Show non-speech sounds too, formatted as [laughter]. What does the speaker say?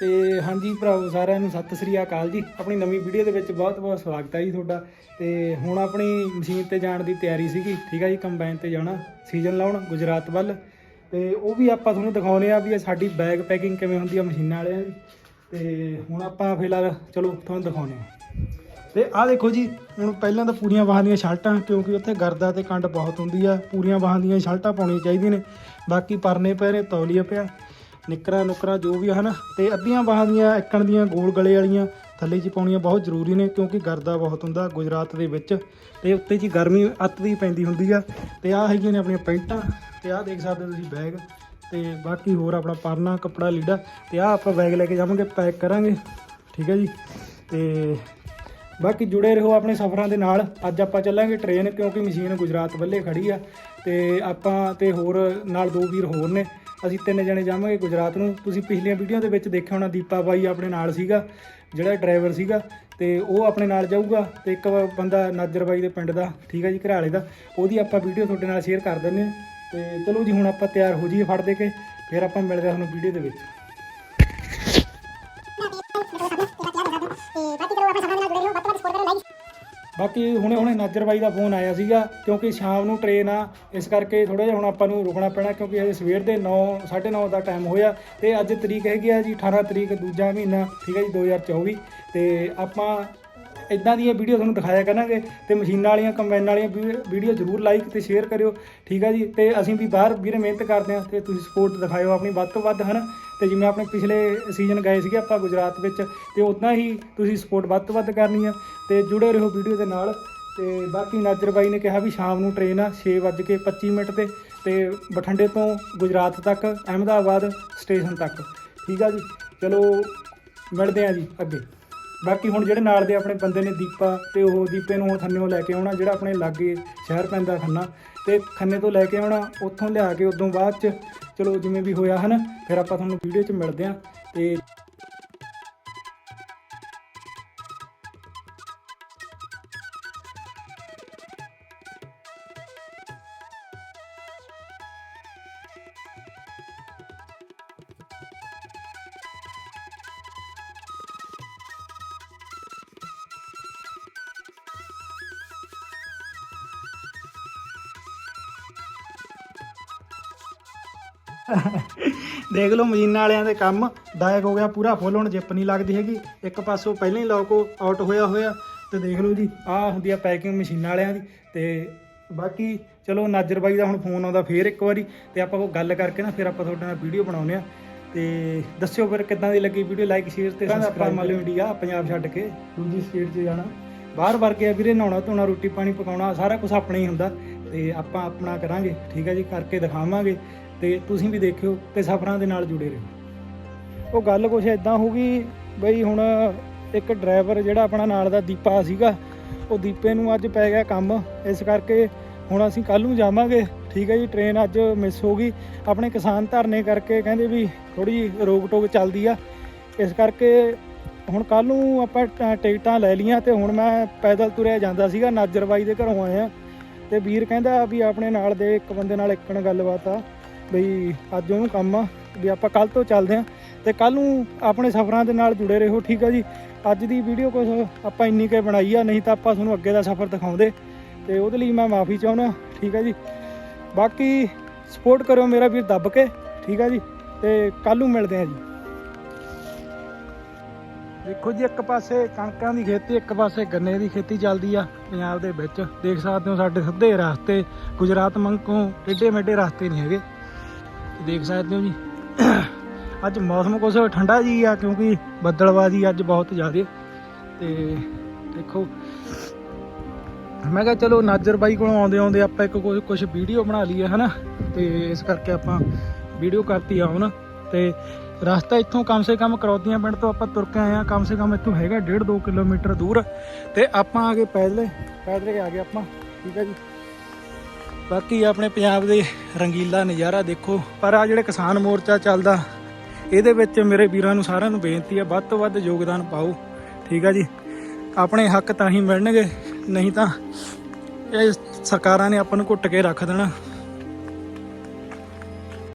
ਤੇ ਹਾਂਜੀ ਭਰਾਵੋ ਸਾਰਿਆਂ ਨੂੰ ਸਤਿ ਸ੍ਰੀ ਅਕਾਲ ਜੀ। ਆਪਣੀ ਨਵੀਂ ਵੀਡੀਓ ਦੇ ਵਿੱਚ ਬਹੁਤ-ਬਹੁਤ ਸਵਾਗਤ ਹੈ ਜੀ ਤੁਹਾਡਾ। ਤੇ ਹੁਣ ਆਪਣੀ ਮਸ਼ੀਨ ਤੇ ਜਾਣ ਦੀ ਤਿਆਰੀ ਸੀਗੀ। ਠੀਕ ਹੈ ਜੀ, ਕੰਬਾਈਨ ਤੇ ਜਾਣਾ, ਸੀਜ਼ਨ ਲਾਉਣ, ਗੁਜਰਾਤ ਵੱਲ। ਤੇ ਉਹ ਵੀ ਆਪਾਂ ਤੁਹਾਨੂੰ ਦਿਖਾਉਣੇ ਆ ਵੀ ਇਹ ਸਾਡੀ ਬੈਗ ਪੈਕਿੰਗ ਕਿਵੇਂ ਹੁੰਦੀ ਆ ਮਸ਼ੀਨਾਂ ਵਾਲਿਆਂ ਦੀ। ਤੇ ਹੁਣ ਆਪਾਂ ਫਿਲਹਾਲ, ਚਲੋ, ਤੁਹਾਨੂੰ ਦਿਖਾਉਣੇ ਆ। ਤੇ ਆਹ ਦੇਖੋ ਜੀ, ਹੁਣ ਪਹਿਲਾਂ ਤਾਂ ਪੂਰੀਆਂ ਬਾਹਾਂ ਦੀਆਂ ਸ਼ਰਟਾਂ, ਕਿਉਂਕਿ ਉੱਥੇ ਗਰਦਾ ਤੇ ਕੰਡ ਬਹੁਤ ਹੁੰਦੀ ਆ। ਪੂਰੀਆਂ ਬਾਹਾਂ ਦੀਆਂ ਸ਼ਰਟਾਂ ਪਾਉਣੀਆਂ ਚਾਹੀਦੀਆਂ ਨੇ। ਬਾਕੀ ਪਰਨੇ ਪਏ ਨੇ ਤੌਲੀਆ ਪਿਆ। ਨਿੱਕਰਾਂ ਨੁਕਰਾਂ ਜੋ ਵੀ ਆ ਹਨ, ਤੇ ਅੱਧੀਆਂ ਬਾਹਾਂ ਦੀਆਂ, ਇੱਕਣ ਦੀਆਂ, ਗੋਲ ਗਲੇ ਵਾਲੀਆਂ ਥੱਲੇ 'ਚ ਪਾਉਣੀਆਂ ਬਹੁਤ ਜ਼ਰੂਰੀ ਨੇ, ਕਿਉਂਕਿ ਗਰਦਾ ਬਹੁਤ ਹੁੰਦਾ ਗੁਜਰਾਤ ਦੇ ਵਿੱਚ, ਤੇ ਉੱਤੇ 'ਚ ਗਰਮੀ ਅੱਤ ਦੀ ਪੈਂਦੀ ਹੁੰਦੀ ਆ, ਤੇ ਆਹ ਹੈਗੀਆਂ ਨੇ ਆਪਣੀਆਂ ਪੈਂਟਾਂ, ਤੇ ਆਹ ਦੇਖ ਸਕਦੇ ਹੋ ਤੁਸੀਂ ਬੈਗ, ਤੇ ਬਾਕੀ ਹੋਰ ਆਪਣਾ ਪਰਨਾ, ਕੱਪੜਾ, ਲੀੜਾ, ਤੇ ਆਹ ਆਪਾਂ ਬੈਗ ਲੈ ਕੇ ਜਾਵਾਂਗੇ, ਪੈਕ ਕਰਾਂਗੇ, ਠੀਕ ਹੈ ਜੀ, ਤੇ ਬਾਕੀ ਜੁੜੇ ਰਹੋ ਆਪਣੇ ਸਫ਼ਰਾਂ ਦੇ ਨਾਲ, ਅੱਜ ਆਪਾਂ ਚੱਲਾਂਗੇ ਟ੍ਰੇਨ ਕਿਉਂਕਿ ਮਸ਼ੀਨ ਗੁਜਰਾਤ ਵੱਲੇ ਖੜੀ ਆ, ਤੇ ਆਪਾਂ ਤੇ ਹੋਰ ਨਾਲ ਦੋ ਵੀਰ ਹੋਰ ਨੇ ਅਸੀਂ ਤਿੰਨ ਜਣੇ ਜਾਵਾਂਗੇ ਗੁਜਰਾਤ ਨੂੰ। ਤੁਸੀਂ ਪਿਛਲੀਆਂ ਵੀਡੀਓ ਦੇ ਵਿੱਚ ਦੇਖਿਆ ਹੋਣਾ, ਦੀਪਾ ਬਾਈ ਆਪਣੇ ਨਾਲ ਸੀਗਾ, ਜਿਹੜਾ ਡਰਾਈਵਰ ਸੀਗਾ, ਤੇ ਉਹ ਆਪਣੇ ਨਾਲ ਜਾਊਗਾ ਤੇ ਇੱਕ ਬੰਦਾ ਨਾਜਰ ਬਾਈ ਦੇ ਪਿੰਡ ਦਾ, ਠੀਕ ਹੈ ਜੀ, ਘਰਾਲੇ ਦਾ। ਉਹਦੀ ਆਪਾਂ ਵੀਡੀਓ ਤੁਹਾਡੇ ਨਾਲ ਸ਼ੇਅਰ ਕਰ ਦਿੰਦੇ ਹਾਂ। ਤੇ ਚਲੋ ਜੀ, ਹੁਣ ਆਪਾਂ ਤਿਆਰ ਹੋ ਜਾਈਏ ਫੜ ਦੇ ਕੇ, ਫਿਰ ਆਪਾਂ ਮਿਲਦੇ ਹਾਂ ਤੁਹਾਨੂੰ ਵੀਡੀਓ ਦੇ ਵਿੱਚ। ਬਾਕੀ ਹੁਣੇ ਹੁਣੇ ਨਾਜਰ ਬਾਈ ਦਾ ਫੋਨ ਆਇਆ ਸੀਗਾ, ਕਿਉਂਕਿ ਸ਼ਾਮ ਨੂੰ ਟ੍ਰੇਨ ਆ, ਇਸ ਕਰਕੇ ਥੋੜਾ ਜਿਹਾ ਹੁਣ ਆਪਾਂ ਨੂੰ ਰੁਕਣਾ ਪੈਣਾ, ਕਿਉਂਕਿ ਅਜੇ ਸਵੇਰ ਦੇ 9 9:30 ਦਾ ਟਾਈਮ ਹੋਇਆ ਤੇ ਅੱਜ ਤਰੀਕ ਹੈਗੀ ਆ ਜੀ 18 ਤਰੀਕ ਦੂਜਾ ਮਹੀਨਾ, ਠੀਕ ਹੈ ਜੀ 2024 ਤੇ ਆਪਾਂ ਇਦਾਂ ਦੀਆਂ ਵੀਡੀਓ ਤੁਹਾਨੂੰ ਦਿਖਾਇਆ ਕਰਾਂਗੇ ਤੇ ਮਸ਼ੀਨਾਂ ਵਾਲੀਆਂ ਕੰਬਾਈਨ ਵਾਲੀਆਂ ਵੀਡੀਓ ਜ਼ਰੂਰ ਲਾਈਕ ਤੇ ਸ਼ੇਅਰ ਕਰਿਓ, ਠੀਕ ਹੈ ਜੀ। ਤੇ ਅਸੀਂ ਵੀ ਬਾਹਰ ਵੀਰੇ ਮਿਹਨਤ ਕਰਦੇ ਹਾਂ ਤੇ ਤੁਸੀਂ ਸਪੋਰਟ ਦਿਖਾਇਓ ਆਪਣੀ ਵੱਧ ਤੋਂ ਵੱਧ, ਹਨ? ਤੇ ਜਿਵੇਂ ਆਪਣੇ ਪਿਛਲੇ ਸੀਜ਼ਨ ਗਏ ਸੀਗੇ ਆਪਾਂ ਗੁਜਰਾਤ ਵਿੱਚ, ਤੇ ਉਦਾਂ ਹੀ ਤੁਸੀਂ ਸਪੋਰਟ ਵੱਧ ਤੋਂ ਵੱਧ ਕਰਨੀ ਆ, ਤੇ ਜੁੜੇ ਰਹੋ ਵੀਡੀਓ ਦੇ ਨਾਲ। ਤੇ ਬਾਕੀ ਨਾਜਰ ਬਾਈ ਨੇ ਕਿਹਾ ਵੀ ਸ਼ਾਮ ਨੂੰ ਟ੍ਰੇਨ ਆ 6:25 ਮਿੰਟ ਤੇ ਤੇ ਬਠਿੰਡੇ ਤੋਂ ਗੁਜਰਾਤ ਤੱਕ, ਅਹਿਮਦਾਬਾਦ ਸਟੇਸ਼ਨ ਤੱਕ। ਠੀਕ ਆ ਜੀ? ਚਲੋ, ਮਿਲਦੇ ਆ ਜੀ ਅੱਗੇ। ਬਾਕੀ ਹੁਣ ਜਿਹੜੇ ਨਾਲ ਦੇ ਆਪਣੇ ਬੰਦੇ ਨੇ ਦੀਪਾ ਤੇ ਉਹ ਦੀਪੇ ਨੂੰ ਹੁਣ ਖੰਨੇੋਂ ਲੈ ਕੇ ਆਉਣਾ, ਜਿਹੜਾ ਆਪਣੇ ਲਾਗੇ ਸ਼ਹਿਰ ਪੈਂਦਾ ਖੰਨਾ, ਤੇ ਖੰਨੇ ਤੋਂ ਲੈ ਕੇ ਆਉਣਾ, ਉੱਥੋਂ ਲਿਆ ਕੇ ਉਦੋਂ ਬਾਅਦ ਚ, ਚਲੋ ਜਿਵੇਂ ਵੀ ਹੋਇਆ ਹਨ, ਫਿਰ ਆਪਾਂ ਤੁਹਾਨੂੰ ਵੀਡੀਓ 'ਚ ਮਿਲਦੇ ਆ ਤੇ [laughs] ਦੇਖ ਲਓ ਮਸ਼ੀਨਾਂ ਵਾਲਿਆਂ ਦੇ ਕੰਮ ਦਾਇਕ ਹੋ ਗਿਆ ਪੂਰਾ ਫੁੱਲ ਹੁਣ ਜਿੱਪ ਨਹੀਂ ਲੱਗਦੀ ਹੈਗੀ। ਇੱਕ ਪਾਸੋਂ ਪਹਿਲਾਂ ਹੀ ਲੋਕ ਆਊਟ ਹੋਇਆ ਹੋਇਆ ਤੇ ਦੇਖ ਲਓ ਜੀ ਆਹ ਹੁੰਦੀ ਆ ਪੈਕਿੰਗ ਮਸ਼ੀਨਾਂ ਵਾਲਿਆਂ ਦੀ ਤੇ ਬਾਕੀ ਚਲੋ ਨਾਜਰ ਬਾਈ ਦਾ ਹੁਣ ਫੋਨ ਆਉਂਦਾ ਫੇਰ ਇੱਕ ਵਾਰੀ ਤੇ ਆਪਾਂ ਉਹ ਗੱਲ ਕਰਕੇ ਨਾ ਫਿਰ ਆਪਾਂ ਤੁਹਾਡੇ ਨਾਲ ਵੀਡੀਓ ਬਣਾਉਨੇ ਆ ਤੇ ਦੱਸਿਓ ਫਿਰ ਕਿੱਦਾਂ ਦੀ ਲੱਗੀ ਵੀਡੀਓ ਲਾਈਕ ਸ਼ੇਅਰ ਤੇ ਆਪਾਂ ਮੰਨ ਲਓ ਇੰਡੀਆ ਪੰਜਾਬ ਛੱਡ ਕੇ ਦੂਜੀ ਸਟੇਟ 'ਚ ਜਾਣਾ। ਬਾਹਰ ਵਰਗੇ ਆ ਵੀਰੇ ਨਹਾਉਣਾ ਧੋਣਾ ਰੋਟੀ ਪਾਣੀ ਪਕਾਉਣਾ ਸਾਰਾ ਕੁਝ ਆਪਣੇ ਹੀ ਹੁੰਦਾ ਤੇ ਆਪਾਂ ਆਪਣਾ ਕਰਾਂਗੇ ਠੀਕ ਹੈ ਜੀ ਕਰਕੇ ਦਿਖਾਵਾਂਗੇ। ਤੇ ਤੁਸੀਂ ਵੀ ਦੇਖਿਓ ਤੇ ਸਫ਼ਰਾਂ ਦੇ ਨਾਲ ਜੁੜੇ ਰਹੋ। ਉਹ ਗੱਲ ਕੁਛ ਇਦਾਂ ਹੋ ਗਈ ਬਈ ਹੁਣ ਇੱਕ ਡਰਾਈਵਰ ਜਿਹੜਾ ਆਪਣਾ ਨਾਲ ਦਾ ਦੀਪਾ ਸੀਗਾ, ਉਹ ਦੀਪੇ ਨੂੰ ਅੱਜ ਪੈ ਗਿਆ ਕੰਮ। ਇਸ ਕਰਕੇ ਹੁਣ ਅਸੀਂ ਕੱਲ ਨੂੰ ਜਾਵਾਂਗੇ। ਠੀਕ ਹੈ ਜੀ ਟ੍ਰੇਨ ਅੱਜ ਮਿਸ ਹੋ ਗਈ। ਆਪਣੇ ਕਿਸਾਨ ਧਰਨੇ ਕਰਕੇ ਕਹਿੰਦੇ ਵੀ ਥੋੜੀ ਰੋਕ ਟੋਕ ਚੱਲਦੀ ਆ। ਇਸ ਕਰਕੇ ਹੁਣ ਕੱਲ ਨੂੰ ਆਪਾਂ ਟ- ਟਿਕਟਾਂ ਲੈ ਲੀਆਂ ਤੇ ਹੁਣ ਮੈਂ ਪੈਦਲ ਤੁਰਿਆ ਜਾਂਦਾ ਸੀਗਾ ਨਾਜਰਬਾਈ ਦੇ ਘਰੋਂ ਆਇਆ। ਤੇ ਵੀਰ ਕਹਿੰਦਾ ਵੀ ਆਪਣੇ ਨਾਲ ਦੇ ਇੱਕ ਬੰਦੇ ਨਾਲ ਇੱਕਣ ਗੱਲਬਾਤ ਆ। ਬਈ ਅੱਜ ਉਹਨੂੰ ਕੰਮ ਆ, ਵੀ ਆਪਾਂ ਕੱਲ ਤੋਂ ਚੱਲਦੇ ਆਂ ਤੇ ਕੱਲ ਨੂੰ ਆਪਣੇ ਸਫ਼ਰਾਂ ਦੇ ਨਾਲ ਜੁੜੇ ਰਹੋ, ਠੀਕ ਆ ਜੀ? ਅੱਜ ਦੀ ਵੀਡੀਓ ਕੁਝ ਆਪਾਂ ਇੰਨੀ ਕੇ ਬਣਾਈ ਆ, ਨਹੀਂ ਤਾਂ ਆਪਾਂ ਤੁਹਾਨੂੰ ਅੱਗੇ ਦਾ ਸਫ਼ਰ ਦਿਖਾਉਂਦੇ। ਤੇ ਉਹਦੇ ਲਈ ਮੈਂ ਮਾਫੀ ਚਾਹੁੰਦਾ, ਠੀਕ ਆ ਜੀ? ਬਾਕੀ ਸਪੋਰਟ ਕਰਿਓ ਮੇਰਾ ਵੀਰ ਦੱਬ ਕੇ, ਠੀਕ ਆ ਜੀ? ਤੇ ਕੱਲ ਨੂੰ ਮਿਲਦੇ ਆ ਜੀ। ਦੇਖੋ ਜੀ, ਇੱਕ ਪਾਸੇ ਕਣਕਾਂ ਦੀ ਖੇਤੀ, ਇੱਕ ਪਾਸੇ ਗੰਨੇ ਦੀ ਖੇਤੀ ਚੱਲਦੀ ਆ ਪੰਜਾਬ ਦੇ ਵਿੱਚ। ਦੇਖ ਸਕਦੇ ਹੋ ਸਾਡੇ ਸਿੱਧੇ ਰਸਤੇ, ਗੁਜਰਾਤ ਮੰਗੋਂ ਟੇਢੇ ਮੇਢੇ ਰਸਤੇ ਨਹੀਂ ਹੈਗੇ। ਦੇਖ ਸਕਦੇ ਹੋ ਜੀ। ਅੱਜ ਮੌਸਮ ਕੁਛ ਠੰਡਾ ਜੀ ਆ, ਕਿਉਂਕਿ ਬੱਦਲਬਾਜ਼ੀ ਅੱਜ ਬਹੁਤ ਜ਼ਿਆਦਾ। ਤੇ ਦੇਖੋ, ਮੈਂ ਕਿਹਾ ਚਲੋ ਨਾਜਰ ਬਾਈ ਕੋਲੋਂ ਆਉਂਦੇ ਆਉਂਦੇ ਆਪਾਂ ਇੱਕ ਕੁਝ ਕੁਝ ਵੀਡੀਓ ਬਣਾ ਲਈਏ, ਹਨਾ? ਤੇ ਇਸ ਕਰਕੇ ਆਪਾਂ ਵੀਡੀਓ ਕਰਤੀ ਆਉਣ ਹੁਣ। ਤੇ ਰਸਤਾ ਇੱਥੋਂ ਕਮ ਸੇ ਕਮ ਕਰੌਦੀਆਂ ਪਿੰਡ ਤੋਂ ਆਪਾਂ ਤੁਰ ਕੇ ਆਏ ਆ। ਕਮ ਸੇ ਕਮ ਇੱਥੋਂ ਹੈਗਾ 1.5 2 ਕਿਲੋਮੀਟਰ ਦੂਰ। ਤੇ ਆਪਾਂ ਆ ਗਏ ਪੈਦਲੇ। ਪੈਦਲੇ ਆ ਗਏ ਆਪਾਂ। ਠੀਕ ਹੈ ਜੀ। ਬਾਕੀ ਆਪਣੇ ਪੰਜਾਬ ਦੇ ਰੰਗੀਲਾ ਨਜ਼ਾਰਾ ਦੇਖੋ, ਪਰ ਆ ਜਿਹੜੇ ਕਿਸਾਨ ਮੋਰਚਾ ਚੱਲਦਾ, ਇਹਦੇ ਵਿੱਚ ਮੇਰੇ ਵੀਰਾਂ ਨੂੰ ਸਾਰਿਆਂ ਨੂੰ ਬੇਨਤੀ ਹੈ ਵੱਧ ਤੋਂ ਵੱਧ ਯੋਗਦਾਨ ਪਾਓ। ਠੀਕ ਆ ਜੀ? ਆਪਣੇ ਹੱਕ ਤਾਂ ਹੀ ਮਿਲਣਗੇ, ਨਹੀਂ ਤਾਂ ਇਹ ਸਰਕਾਰਾਂ ਨੇ ਆਪਾਂ ਨੂੰ ਘੁੱਟ ਕੇ ਰੱਖ ਦੇਣਾ।